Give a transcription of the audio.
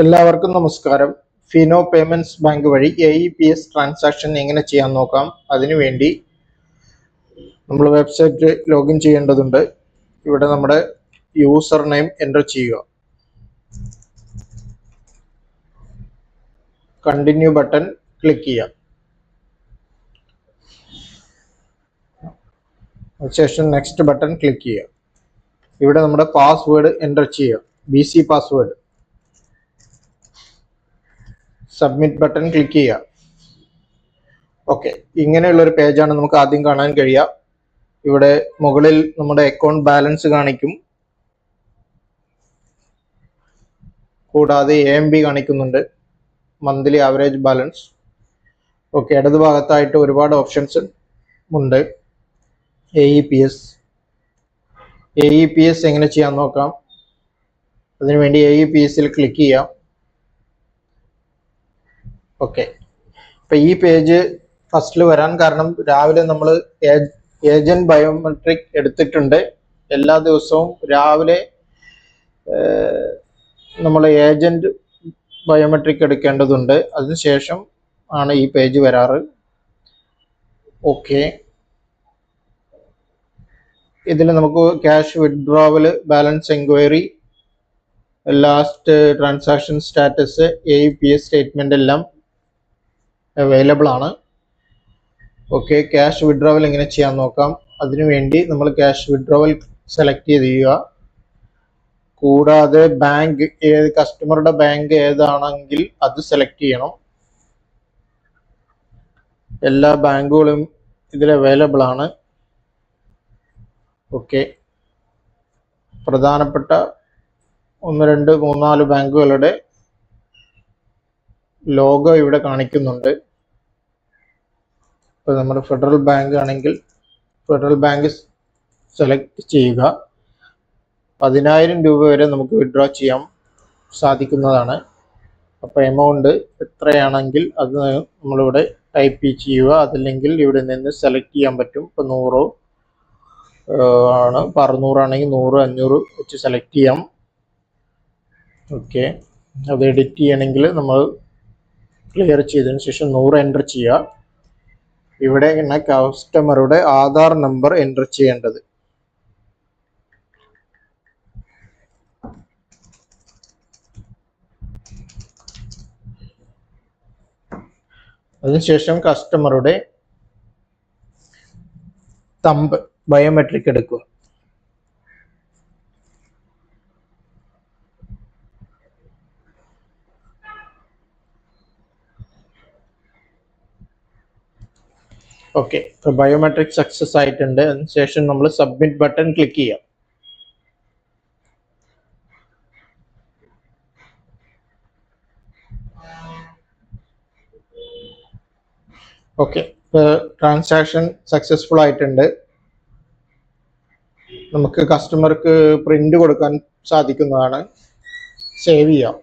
എല്ലാവർക്കും നമസ്കാരം. Fino payments bank വഴി A E P S transaction എങ്ങനെ ചെയ്യാൻ നോക്കാം? അതിനുവേണ്ടി നമ്മൾ വെബ്സൈറ്റ് ലോഗിൻ ചെയ്യേണ്ടതുണ്ട്. ഇവിടെ നമ്മുടെ യൂസർ നെയിം എന്റർ ചെയ്യുക. കണ്ടിന്യൂ ബട്ടൺ ക്ലിക്ക് ചെയ്യുക. അതിനുശേഷം നെക്സ്റ്റ് ബട്ടൺ ക്ലിക്ക് ചെയ്യുക. ഇവിടെ നമ്മുടെ പാസ്വേഡ് എന്റർ ചെയ്യുക. B C password submit button click ചെയ്യുക ഓക്കെ ഇങ്ങനെയുള്ള ഒരു പേജാണ് നമുക്ക് ആദ്യം കാണാൻ കഴിയുക. ഇവിടെ മുകളിൽ നമ്മുടെ അക്കൗണ്ട് ബാലൻസ് കാണിക്കും. കൂടാതെ എ എം ബി കാണിക്കുന്നുണ്ട്. മന്ത്ലി ആവറേജ് ബാലൻസ് ഓക്കെ ഇടതു ഭാഗത്തായിട്ട് ഒരുപാട് ഓപ്ഷൻസ് ഉണ്ട്. A E P S A E P S എങ്ങനെ ചെയ്യാൻ നോക്കാം? അതിനുവേണ്ടി എ ഇ പി എസിൽ ക്ലിക്ക് ചെയ്യാം. ഓക്കെ ഇപ്പൊ ഈ പേജ് ഫസ്റ്റിൽ വരാൻ കാരണം രാവിലെ നമ്മൾ ഏജന്റ് ബയോമെട്രിക് എടുത്തിട്ടുണ്ട്. എല്ലാ ദിവസവും രാവിലെ നമ്മൾ ഏജന്റ് ബയോമെട്രിക് എടുക്കേണ്ടതുണ്ട്. അതിനുശേഷം ആണ് ഈ പേജ് വരാറ്. ഓക്കെ ഇതിൽ നമുക്ക് cash withdrawal balance enquiry last transaction status A P S statement എല്ലാം അവൈലബിൾ ആണ്. ഓക്കെ ക്യാഷ് വിഡ്രോവൽ എങ്ങനെ ചെയ്യാൻ നോക്കാം? അതിനുവേണ്ടി നമ്മൾ ക്യാഷ് വിഡ്രോവൽ സെലക്ട് ചെയ്ത് ചെയ്യുക. കൂടാതെ ബാങ്ക് ഏത് കസ്റ്റമറുടെ ബാങ്ക് ഏതാണെങ്കിൽ അത് സെലക്ട് ചെയ്യണം. എല്ലാ ബാങ്കുകളും ഇതിൽ അവൈലബിൾ ആണ്. ഓക്കെ പ്രധാനപ്പെട്ട ഒന്ന് രണ്ട് മൂന്നാൽ ബാങ്കുകളുടെ ലോഗോ ഇവിടെ കാണിക്കുന്നുണ്ട്. ഇപ്പോൾ നമ്മുടെ ഫെഡറൽ ബാങ്ക് ആണെങ്കിൽ ഫെഡറൽ ബാങ്ക് സെലക്ട് ചെയ്യുക. പതിനായിരം രൂപ വരെ നമുക്ക് വിഡ്രോ ചെയ്യാൻ സാധിക്കുന്നതാണ്. അപ്പോൾ എമൗണ്ട് എത്രയാണെങ്കിൽ അത് നമ്മളിവിടെ ടൈപ്പ് ചെയ്യുക. അതല്ലെങ്കിൽ ഇവിടെ നിന്ന് സെലക്ട് ചെയ്യാൻ പറ്റും. ഇപ്പോൾ നൂറോ ആണ്. ഇപ്പോൾ അറുന്നൂറാണെങ്കിൽ നൂറ് അഞ്ഞൂറ് വെച്ച് സെലക്ട് ചെയ്യാം. ഓക്കെ. അത് എഡിറ്റ് ചെയ്യണമെങ്കിൽ നമ്മൾ ക്ലിയർ ചെയ്തതിന് ശേഷം നൂറ് എന്റർ ചെയ്യുക. ഇവിടെ കസ്റ്റമറുടെ ആധാർ നമ്പർ എന്റർ ചെയ്യേണ്ടത്. അതിനുശേഷം കസ്റ്റമറുടെ തമ്പ് ബയോമെട്രിക് എടുക്കുക. ഓക്കെ ഇപ്പോൾ ബയോമെട്രിക് സക്സസ് ആയിട്ടുണ്ട്. അതിനുശേഷം നമ്മൾ സബ്മിറ്റ് ബട്ടൺ ക്ലിക്ക് ചെയ്യാം. ഓക്കെ ട്രാൻസാക്ഷൻ സക്സസ്ഫുൾ ആയിട്ടുണ്ട്. നമുക്ക് കസ്റ്റമർക്ക് പ്രിന്റ് കൊടുക്കാൻ സാധിക്കുന്നതാണ്. സേവ് ചെയ്യാം.